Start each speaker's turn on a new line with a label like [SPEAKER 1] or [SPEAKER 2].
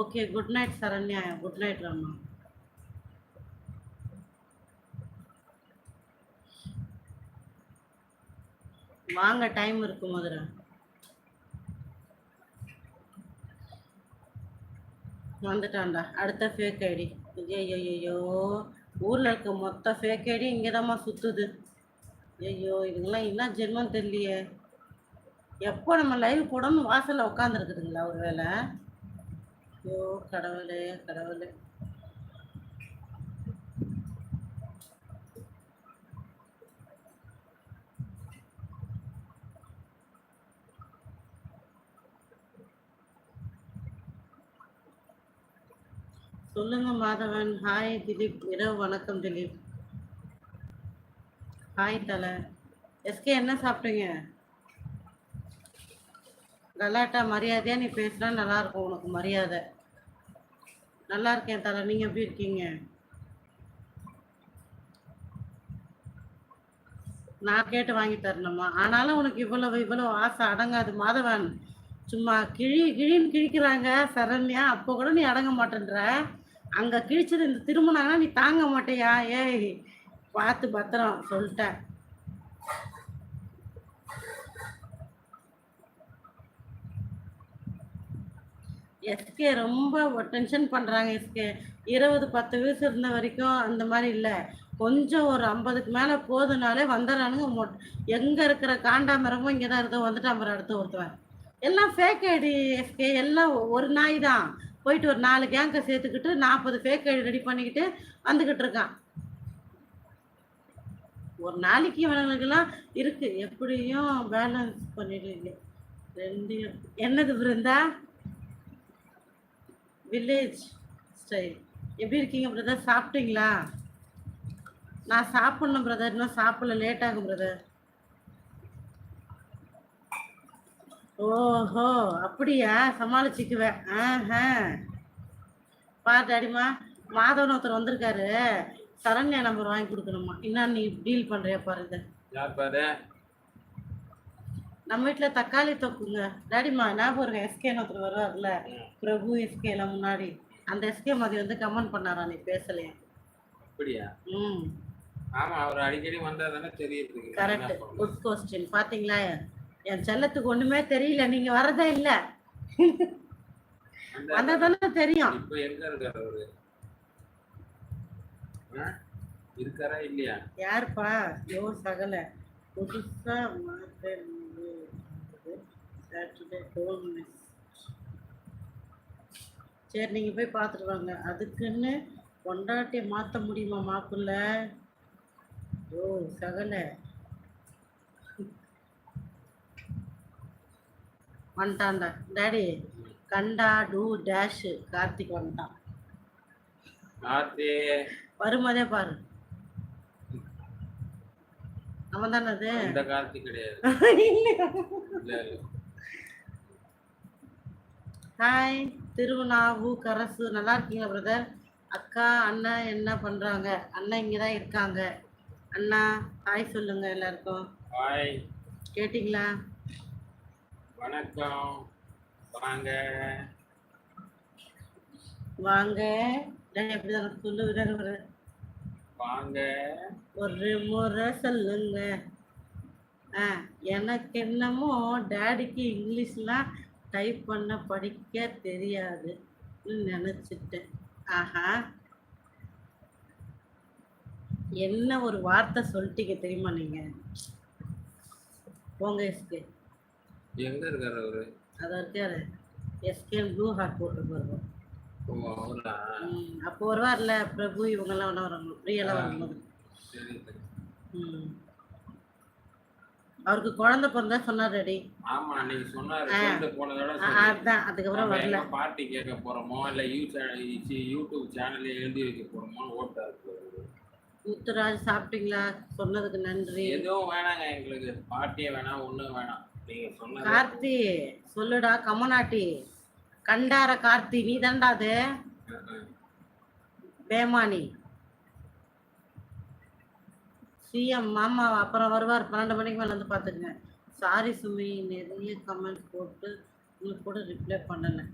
[SPEAKER 1] Okay good night Saranya good night ரம்மா வாங்க time இருக்கு மதுரை. வந்துட்டான்டா. அடுத்த ஃபேக் ஐடி ஐயோ ஐயோ ஊரில் இருக்க மொத்த ஃபேக் ஐடி இங்கே தாம்மா சுற்றுது ஐயோ இதுங்களாம் என்ன ஜென்மம் தெரியலையே. எப்போ நம்ம லைவ் போடாமல் வாசலில் உட்காந்துருக்குதுங்களா ஒரு வேளை ஐயோ கடவுளே கடவுளே. சொல்லுங்க மாதவன். ஹாய் திலீப். இரவு வணக்கம் திலீப். ஹாய் தலை. எஸ்கே என்ன சாப்பிட்டீங்க? கலாட்டா மரியாதையா நீ பேசுனா நல்லா இருக்கும் உனக்கு மரியாதை. நல்லா இருக்கேன் தலை நீங்க எப்படி இருக்கீங்க? நான் கேட்டு வாங்கி தரணுமா? ஆனாலும் உனக்கு இவ்வளவு இவ்வளவு ஆசை அடங்காது மாதவன். சும்மா கிழி கிழின்னு கிழிக்கிறாங்க. சரண்யா அப்போ கூட நீ அடங்க மாட்டேன்ற. அங்க கிழிச்சது இந்த திரும்பினாங்கன்னா நீ தாங்க மாட்டேயா? ஏய் பார்த்து பத்திரம் சொல்லிட்டேன். எஸ்கே ரொம்ப டென்ஷன் பண்ணுறாங்க எஸ்கே. இருபது பத்து வயசு இருந்த வரைக்கும் அந்த மாதிரி இல்லை. கொஞ்சம் ஒரு ஐம்பதுக்கு மேலே போதுனாலே வந்துடுறானுங்க மொ எங்கே இருக்கிற காண்டாமரமும் இங்கே தான் இருந்தோம் வந்துட்டான் அடுத்து ஒருத்தவன் எல்லாம் ஃபேக் ஐடி எஸ்கே. எல்லாம் ஒரு நாய் தான். போயிட்டு ஒரு நாலு கேங்கை சேர்த்துக்கிட்டு நாற்பது ஃபேக் ஐடி ரெடி பண்ணிக்கிட்டு வந்துக்கிட்டு இருக்கான். ஒரு நாளைக்கு இவனுங்களுக்கெல்லாம் இருக்குது எப்படியும் பேலன்ஸ் பண்ணிடுவீங்க. ரெண்டு என்னது பிருந்தா வில்லேஜ் ஸ்டைல் எப்படி இருக்கீங்க பிரதர் சாப்பிட்டீங்களா? நான் சாப்பிட்ணும் பிரதர் இன்னும் சாப்பிடல. லேட் ஆகும் பிரதர் ஓஹோ அப்படியா? சமாளிச்சுக்குவேன். ஆஹா. பாரு டாடிமா மாதவன் ஒருத்தர் வந்திருக்காரு. சரண்யா நம்பர் வாங்கி கொடுக்கணுமா என்ன நீ டீல் பண்றியா பாருங்க
[SPEAKER 2] யார் பாரு?
[SPEAKER 1] நம்ம வீட்டில் தக்காளி தொக்குங்க டாடிமா ஞாபகம் இருக்க? எஸ்கேன்னு ஒருத்தர் வருவார்ல. பிரபு எஸ்கேல முன்னாடி. அந்த எஸ்கே மாதிரி வந்து கமெண்ட் பண்ணாரா? நீ பேசலையா?
[SPEAKER 2] அப்படியா?
[SPEAKER 1] ம்.
[SPEAKER 2] ஆமா அவர் அடிக்கடி வந்தா தானே தெரியுது
[SPEAKER 1] கரெக்ட் குட் கொஸ்டின் பாத்தீங்களா? என் செல்லத்துக்கு ஒண்ணுமே தெரியல. நீங்க வரதே இல்ல. வந்தா தானே தெரியும்.
[SPEAKER 2] இப்ப எங்க இருக்காரு அவரு? இருக்காரா இல்லையா?
[SPEAKER 1] யாருப்பா? யோ சகல. புதுசா மாத்த சரி நீங்க போய் பார்த்துட்டு வாங்க. அதுக்குன்னு பொண்டாட்டியை மாத்த முடியுமா மாக்குள்ள ஓ சகல. வந்துட்டான்டா. டாடி கண்டா டூ டேஷ் கார்த்திக் வந்துட்டான். வரும்போதே பாரு. அவன் தானே அது?
[SPEAKER 2] இந்த கார்த்தி கிடையாது.
[SPEAKER 1] ஹாய் திருவண்ணாவு கரசு நல்லா இருக்கீங்களா பிரதர் அக்கா அண்ணன் என்ன பண்றாங்க? அண்ணன் இங்கே தான் இருக்காங்க. அண்ணா ஹாய் சொல்லுங்க எல்லாருக்கும்.
[SPEAKER 2] ஹாய்
[SPEAKER 1] கேட்டிங்களா?
[SPEAKER 2] வணக்கம். வாங்க.
[SPEAKER 1] வாங்க. எப்படிதான் சொல்லு விடாத.
[SPEAKER 2] வாங்க.
[SPEAKER 1] ஒரு முறை சொல்லுங்க. ஆ எனக்கு என்னமோ டேடிக்கு இங்கிலீஷ்லாம் டைப் பண்ண படிக்க தெரியாது நினச்சிட்டேன். ஆஹா. என்ன ஒரு வார்த்தை சொல்லிட்டீங்க தெரியுமா நீங்க? போங்க எஸ்கே
[SPEAKER 2] எங்க இருக்காரு அவரு?
[SPEAKER 1] அதை இருக்காரு. எஸ்கே ப்ளூ ஹார்ட் போட்டு வருவோம் அப்போ வருவார்ல பிரபு இவங்கெல்லாம் ஒன்றா வராங்க பிரியெல்லாம் வரும்போது. ம். அவருக்கு குழந்தை பிறந்தா சொன்னார் ரெடி
[SPEAKER 2] ஆமா அன்னைக்கு சொன்னாரு.
[SPEAKER 1] ஆ.
[SPEAKER 2] சொல்லிட்டு போன தடவை
[SPEAKER 1] அ-
[SPEAKER 2] சொன்னீங்க.
[SPEAKER 1] அதான் அதுக்கப்புறம் வரல.
[SPEAKER 2] பார்ட்டி கேட்க போறோமோ இல்ல யூடியூப் சேனல்ல எழுதி வைக்க போறோமோ ஓட்டா
[SPEAKER 1] முத்துராஜ் சாப்பிட்டீங்களா? சொன்னதுக்கு நன்றி.
[SPEAKER 2] எதுவும் வேணாங்க எங்களுக்கு. பார்ட்டியே வேணாம் ஒண்ணும் வேணாம். நீங்க
[SPEAKER 1] கார்த்தி சொல்லுடா கமநாட்டி கண்டார கார்த்தி. நீ தான்டா அது. பேமானி. சிஎம் மாமா அப்புறம் வருவார். பன்னெண்டு மணிக்கு மேலே வந்து பார்த்துக்குங்க சாரி சுமி நிறைய கமெண்ட் போட்டு உங்களுக்கு கூட ரிப்ளை பண்ணலை.